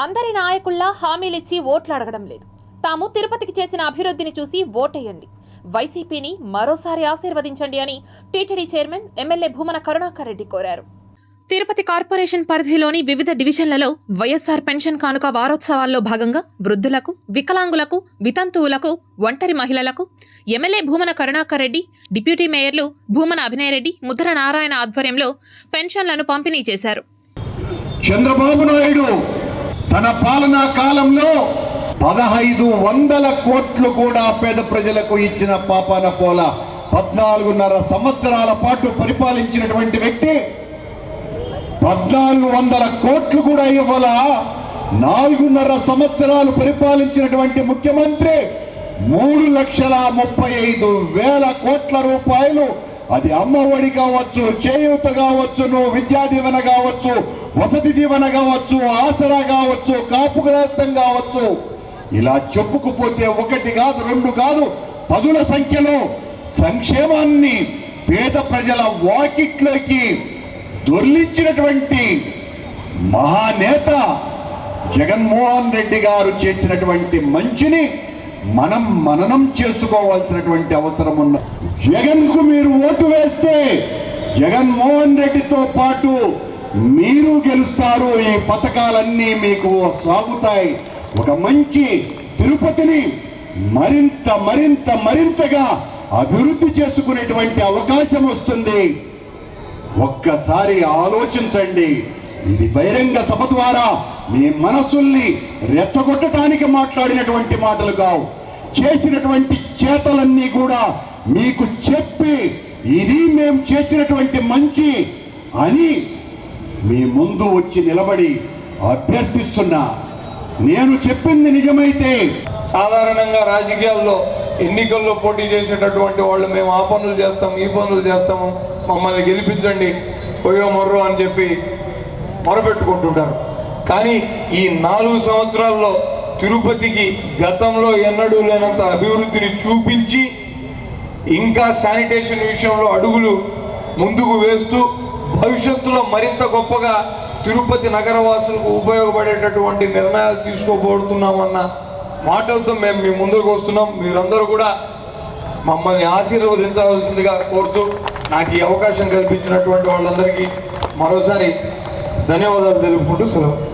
అందరి నాయకుల్లా హామీలిచ్చి ఓట్లు అడగడం లేదు. తాము తిరుపతికి చేసిన అభివృద్ధిని చూసి ఓటేయండి. వైసీపీని మరోసారి ఆశీర్వదించండి అని TTD chairman MLA Bhumana Karunakar Reddy కోరారు. తిరుపతి కార్పొరేషన్ పరిధిలోని వివిధ డివిజన్లలో వైఎస్ఆర్ పెన్షన్ కానుక వారోత్సవాల్లో భాగంగా వృద్ధులకు వికలాంగులకు వితంతువులకు ఒంటరి మహిళలకు ఎమ్మెల్యే భూమన కరుణాకర్ రెడ్డి డిప్యూటీ మేయర్లు భూమన అభినయ రెడ్డి ముద్ర నారాయణ ఆధ్వర్యంలో పెన్షన్లను పంపిణీ చేశారు. చంద్రబాబు నాయుడు తన పాలనా కాలంలో పదహైదు వందల కోట్లు కూడా పేద ప్రజలకు ఇచ్చిన పాపాన పోల పద్నాలుగున్నర సంవత్సరాల పాటు పరిపాలించినటువంటి వ్యక్తి పద్నాలుగు వందల కోట్లు కూడా ఇవ్వాల. నాలుగున్నర సంవత్సరాలు పరిపాలించినటువంటి ముఖ్యమంత్రి మూడు లక్షల ముప్పై ఐదు వేల కోట్ల రూపాయలు అది అమ్మఒడి కావచ్చు చేయూత కావచ్చును విద్యా దీవెన కావచ్చు వసతి దీవెన కావచ్చు ఆసరా కావచ్చు కాపు గ్రస్తం కావచ్చు. ఇలా చెప్పుకుపోతే ఒకటి కాదు రెండు కాదు పదుల సంఖ్యలో సంక్షేమాన్ని పేద ప్రజల వాకిట్లోకి దొర్లించినటువంటి మహానేత జగన్మోహన్ రెడ్డి గారు చేసినటువంటి మంచిని మనం మననం చేసుకోవాల్సినటువంటి అవసరం ఉన్న జగన్కు మీరు ఓటు వేస్తే జగన్మోహన్ రెడ్డితో పాటు మీరు గెలుస్తారు. ఈ పథకాలన్నీ మీకు సాగుతాయి. ఒక మంచి తిరుపతిని మరింత మరింత మరింతగా అభివృద్ధి చేసుకునేటువంటి అవకాశం వస్తుంది. ఒక్కసారి ఆలోచించండి. ఇది బహిరంగ సభ ద్వారా మీ మనసుల్ని రెచ్చగొట్టడానికి మాట్లాడినటువంటి మాటలు కావు. చేసినటువంటి చేతలన్నీ కూడా మీకు చెప్పి ఇది మేము చేసినటువంటి మంచి అని మీ ముందు వచ్చి నిలబడి అభ్యర్థిస్తున్నా. నేను చెప్పింది నిజమైతే సాధారణంగా రాజకీయాల్లో ఎన్నికల్లో పోటీ చేసేటటువంటి వాళ్ళు మేము ఆ పనులు చేస్తాం ఈ పనులు చేస్తాము మమ్మల్ని గెలిపించండి పోయో మర్రో అని చెప్పి మొరపెట్టుకుంటుంటారు. కానీ ఈ నాలుగు సంవత్సరాల్లో తిరుపతికి గతంలో ఎన్నడూ లేనంత అభివృద్ధిని చూపించి ఇంకా శానిటేషన్ విషయంలో అడుగులు ముందుకు వేస్తూ భవిష్యత్తులో మరింత గొప్పగా తిరుపతి నగరవాసులకు ఉపయోగపడేటటువంటి నిర్ణయాలు తీసుకోబోతున్నామన్న మాటలతో మేము మీ ముందుకు వస్తున్నాం. మీరందరూ కూడా మమ్మల్ని ఆశీర్వదించవలసిందిగా కోరుతూ నాకు ఈ అవకాశం కల్పించినటువంటి వాళ్ళందరికీ మరోసారి ధన్యవాదాలు తెలుపుకుంటూ సెలవు.